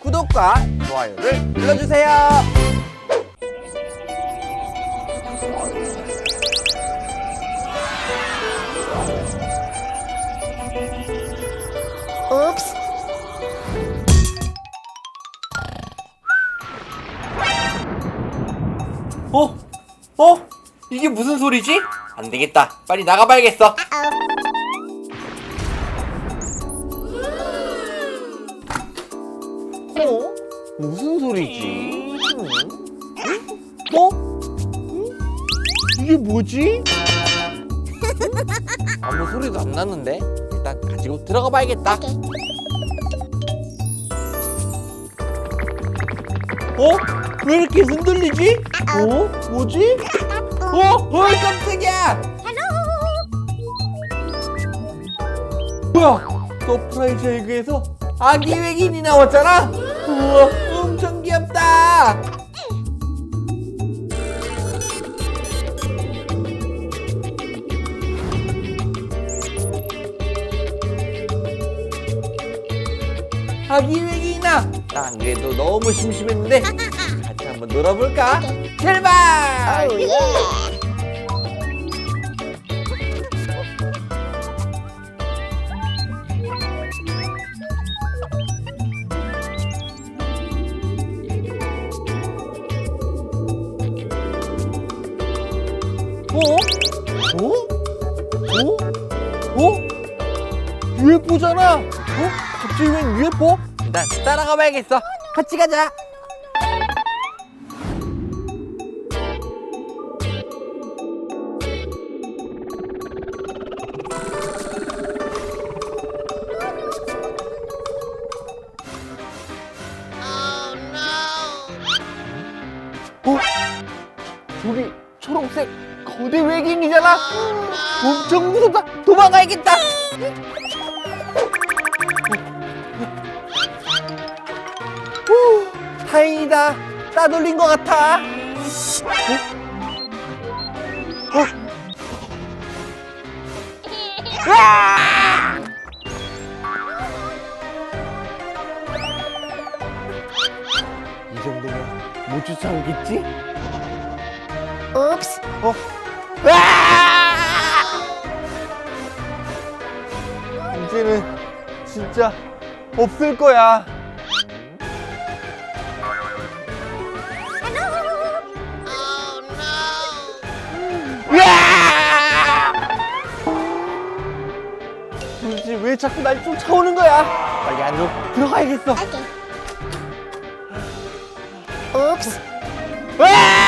구독과 좋아요를 눌러주세요. 옵스. 어? 어? 이게 무슨 소리지? 안 되겠다. 빨리 나가봐야겠어. 무슨 소리지? 응? 어? 응? 이게 뭐지? 아무 소리도 안 나는데 일단 가지고 들어가 봐야겠다. 어? 왜 이렇게 흔들리지? 어? 뭐지? 어? 어이 깜짝이야! 뭐야? 서프라이즈 에그에서 아기 외계인이 나왔잖아? 우와 귀엽다! 아기 외계인아 난 그래도 너무 심심했는데 같이 한번 놀아볼까? 제발! 어? 어? 어? 어? UFO잖아. 어? 갑자기 웬 UFO? 난 따라가 봐야겠어. 같이 가자. 외계인이잖아. 엄청 무섭다. 도망가야겠다. 후, 다행이다. 따돌린 것 같아. 어? 어? 으아! 이 정도면 못 쫓아오겠지? 옵스. 어? 이제는 진짜 없을 거야. 왜 자꾸 날 쫓아오는 거야? 빨리 안으로 들어가야겠어. 옵스. 으아!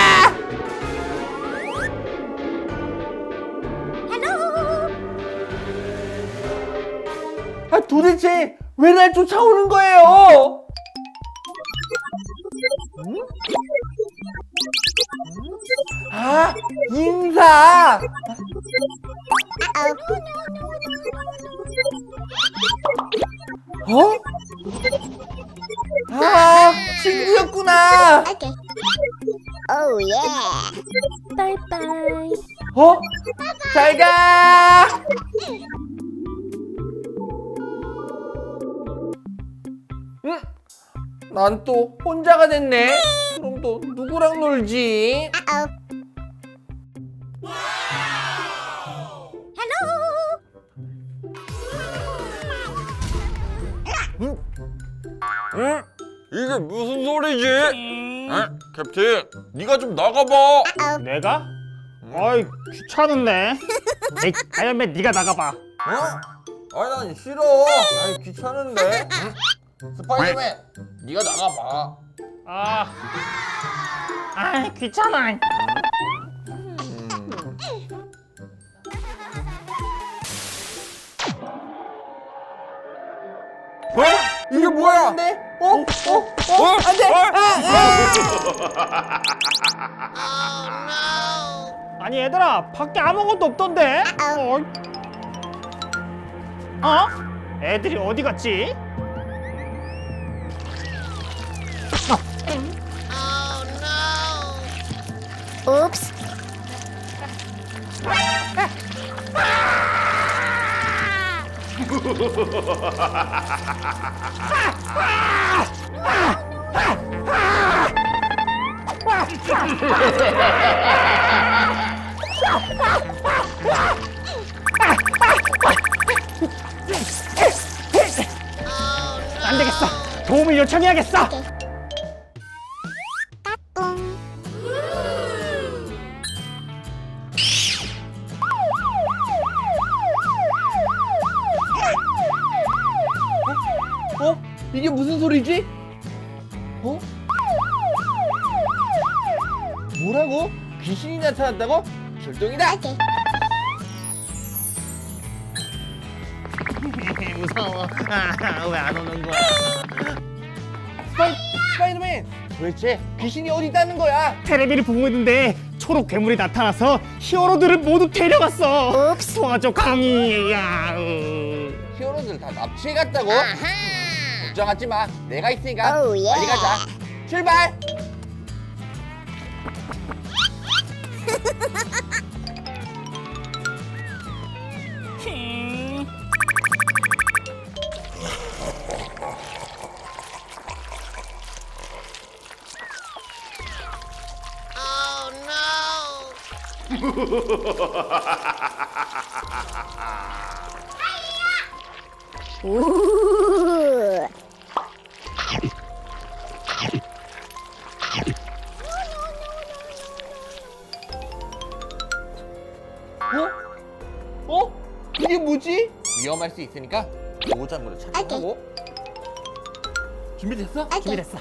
도대체 왜 날 쫓아오는 거예요? 응? 아, 인사! 어? 아, 친구였구나! 오 예. 바이바이. 어? 잘 가! 응? 난 또 혼자가 됐네. 그럼 또 누구랑 놀지? 응? 이게 무슨 소리지? 응? 캡틴, 네가 좀 나가봐. 내가? 어이 귀찮은데 에이 아이언맨 네가 나가봐 어? 아니 난 싫어. 아니 귀찮은데. 응? 스파이더맨, 네가 나가봐. 아 아이 귀찮아 어? 이게 뭐야? 네? 어? 어? 어? 어? 안 돼! 어? 아, 아니 얘들아 밖에 아무것도 없던데 어? 어? 애들이 어디 갔지? 옵스. 안 되겠어. 도움을 요청해야겠어. 이게 무슨 소리지? 어? 뭐라고? 귀신이 나타났다고? 출동이다! 오케이. 무서워. 아, 왜안 오는 거야? 스파이, 스파이더맨! 도대체 귀신이 어디 있다는 거야? 테레비를 보고 있는데 초록 괴물이 나타나서 히어로들을 모두 데려갔어. 도와줘 강이야. 음. 히어로들 다 납치해 갔다고? 걱정하지 마. 내가 있으니까 오우, 예. 빨리 가자. 출발! 우. 위험할 수 있으니까 보호장구를 착용하고 준비됐어? 오케이. 준비됐어.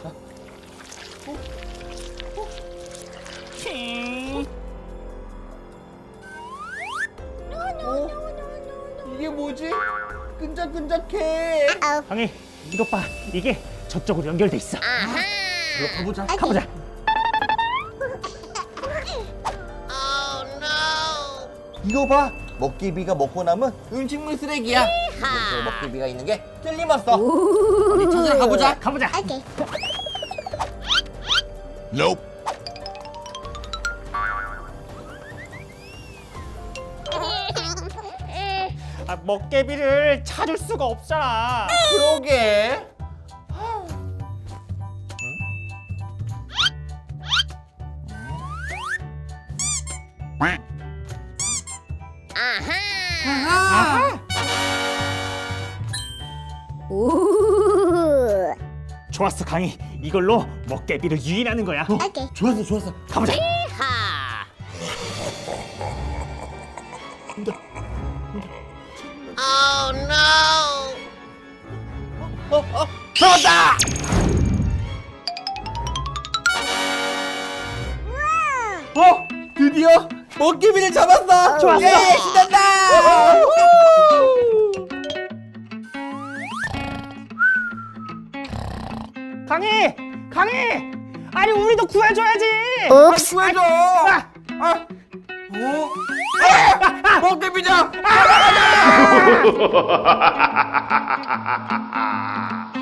어? 이게 뭐지? 끈적끈적해. 강희 이것 봐. 이게 저쪽으로 연결돼 있어. 그럼 가보자. 가보자. 이거 봐. 먹개비가 먹고 남은 음식물 쓰레기야. 먹개비가 있는 게 틀림없어. 어디 찾으러 가보자. 가보자. 오케이. 아, 먹개비를 찾을 수가 없잖아. 그러게. 우. 좋았어 강희. 이걸로 먹개비를 유인하는 거야. 오케이. 좋았어, 좋았어. 가보자. 어, 어, 잡았다! 어, 드디어 먹개비를 잡았어. 좋았어. 예, 신난다. 강희, 강희. 아니 우리도 구해줘야지. 옵스. 구해줘. 아, 아, 어? 아, 먹개비다.